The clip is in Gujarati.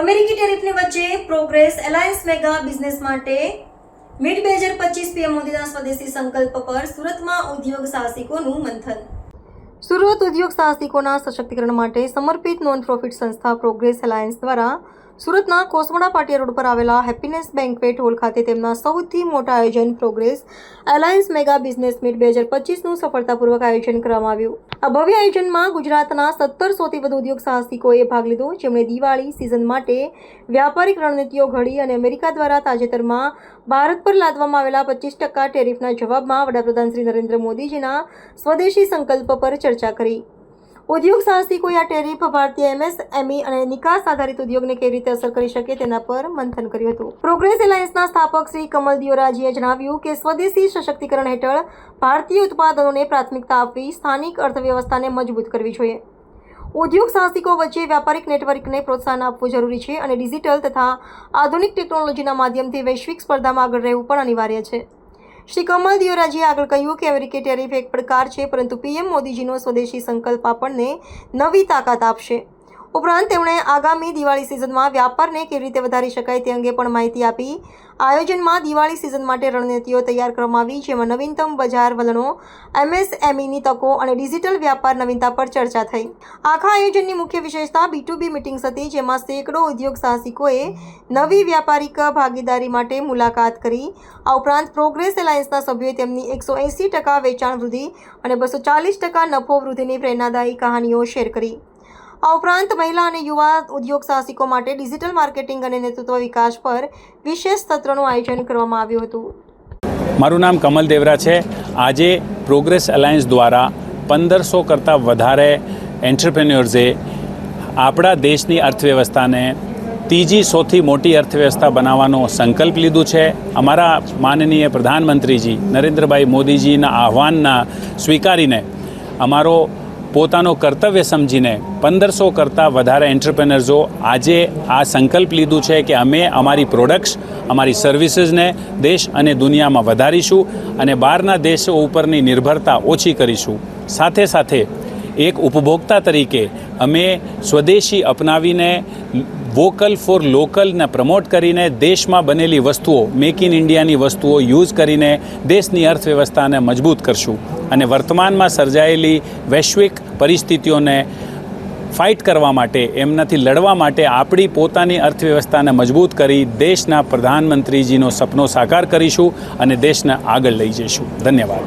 અમેરિકી ટેરિફની વચ્ચે progress alliance mega business meet mid બે હજાર પચીસ પીએમ મોદીના સ્વદેશી સંકલ્પ પર સુરતમાં ઉદ્યોગ સાહસિકોનું મંથન. સુરત ઉદ્યોગ સાહસિકોના સશક્તિકરણ માટે સમર્પિત નોન પ્રોફિટ સંસ્થા પ્રોગ્રેસ એલાયન્સ દ્વારા સુરતના કોસમડા પાટિયા રોડ પર આવેલા હેપીનેસ બેન્કવેટ હોલ ખાતે તેમના સૌથી મોટા આયોજન progress alliance mega business meet બે હજાર પચીસનું સફળતાપૂર્વક આયોજન કરવામાં આવ્યું. આ ભવ્ય આયોજનમાં ગુજરાતના સત્તરસોથી વધુ ઉદ્યોગ સાહસિકોએ ભાગ લીધો. જેમણે દિવાળી સિઝન માટે વ્યાપારિક રણનીતિઓ ઘડી અને અમેરિકા દ્વારા તાજેતરમાં ભારત પર લાદવામાં આવેલા પચીસ ટકા ટેરિફના જવાબમાં વડાપ્રધાન શ્રી નરેન્દ્ર મોદીજીના સ્વદેશી સંકલ્પ પર ચર્ચા કરી. ઉદ્યોગ સાહસિકોએ આ ટેરિફ ભારતીય એમએસએમઈ અને નિકાસ આધારિત ઉદ્યોગને કેવી રીતે અસર કરી શકે તેના પર મંથન કર્યું હતું. પ્રોગ્રેસ એલાયન્સના સ્થાપક શ્રી કમલ દિયોરાજીએ જણાવ્યું કે સ્વદેશી સશક્તિકરણ હેઠળ ભારતીય ઉત્પાદનોને પ્રાથમિકતા આપવી સ્થાનિક અર્થવ્યવસ્થાને મજબૂત કરવી જોઈએ. ઉદ્યોગ સાહસિકો વચ્ચે વ્યાપારિક નેટવર્કને પ્રોત્સાહન આપવું જરૂરી છે અને ડિજિટલ તથા આધુનિક ટેકનોલોજીના માધ્યમથી વૈશ્વિક સ્પર્ધામાં આગળ રહેવું પણ અનિવાર્ય છે. શ્રી કમલ દિયોરાજીએ આગળ કહ્યું કે અમેરિકી ટેરિફ એક પડકાર છે, પરંતુ પીએમ મોદીજીનો સ્વદેશી સંકલ્પ આપણને નવી તાકાત આપશે. ઉપરાંત તેમણે આગામી દિવાળી સિઝનમાં વ્યાપારને કેવી રીતે વધારી શકાય તે અંગે પણ માહિતી આપી. આયોજનમાં દિવાળી સિઝન માટે રણનીતિઓ તૈયાર કરવામાં આવી જેમાં નવીનતમ બજાર વલણો, એમએસએમઈની તકો અને ડિજિટલ વ્યાપાર નવીનતા પર ચર્ચા થઈ. આખા આયોજનની મુખ્ય વિશેષતા બી ટુ બી મિટિંગ્સ હતી, જેમાં સેંકડો ઉદ્યોગ સાહસિકોએ નવી વ્યાપારિક ભાગીદારી માટે મુલાકાત કરી. આ ઉપરાંત પ્રોગ્રેસ એલાયન્સના સભ્યોએ તેમની એકસો એંસી ટકા વેચાણ વૃદ્ધિ અને બસો ચાલીસ ટકા નફો વૃદ્ધિની પ્રેરણાદાયી કહાનીઓ શેર કરી. આ ઉપરાંત મહિલા અને યુવા ઉદ્યોગ સાહસિકો માટે ડિજિટલ માર્કેટિંગ અને નેતૃત્વ વિકાસ પર વિશેષ સત્રનું આયોજન કરવામાં આવ્યું હતું. મારું નામ કમલ દેવરા છે. આજે પ્રોગ્રેસ અલાયન્સ દ્વારા પંદરસો કરતાં વધારે એન્ટરપ્રેન્યોર્સે આપણા દેશની અર્થવ્યવસ્થાને ત્રીજી સૌથી મોટી અર્થવ્યવસ્થા બનાવવાનો સંકલ્પ લીધું છે. અમારા માનનીય પ્રધાનમંત્રીજી નરેન્દ્રભાઈ મોદીજીના આહવાનના સ્વીકારીને અમારો પોતાનો કર્તવ્ય સમજીને પંદરસો કરતાં વધારે એન્ટરપ્રેનર્સો આજે આ સંકલ્પ લીધું છે કે અમે અમારી પ્રોડક્ટ્સ અમારી સર્વિસીસને દેશ અને દુનિયામાં વધારીશું અને બહારના દેશો ઉપરની નિર્ભરતા ઓછી કરીશું. સાથે સાથે એક ઉપભોક્તા તરીકે અમે સ્વદેશી અપનાવીને વોકલ ફોર લોકલને પ્રમોટ કરીને દેશમાં બનેલી વસ્તુઓ, મેક ઇન ઇન્ડિયાની વસ્તુઓ યુઝ કરીને દેશની અર્થવ્યવસ્થાને મજબૂત કરશું. અને વર્તમાનમાં સર્જાયેલી વૈશ્વિક પરિસ્થિતિઓને ફાઇટ કરવા માટે એમનાથી લડવા માટે આપણી પોતાની અર્થવ્યવસ્થાને મજબૂત કરી દેશના પ્રધાનમંત્રીજીનો સપનો સાકાર કરીશું અને દેશને આગળ લઈ જઈશું. ધન્યવાદ.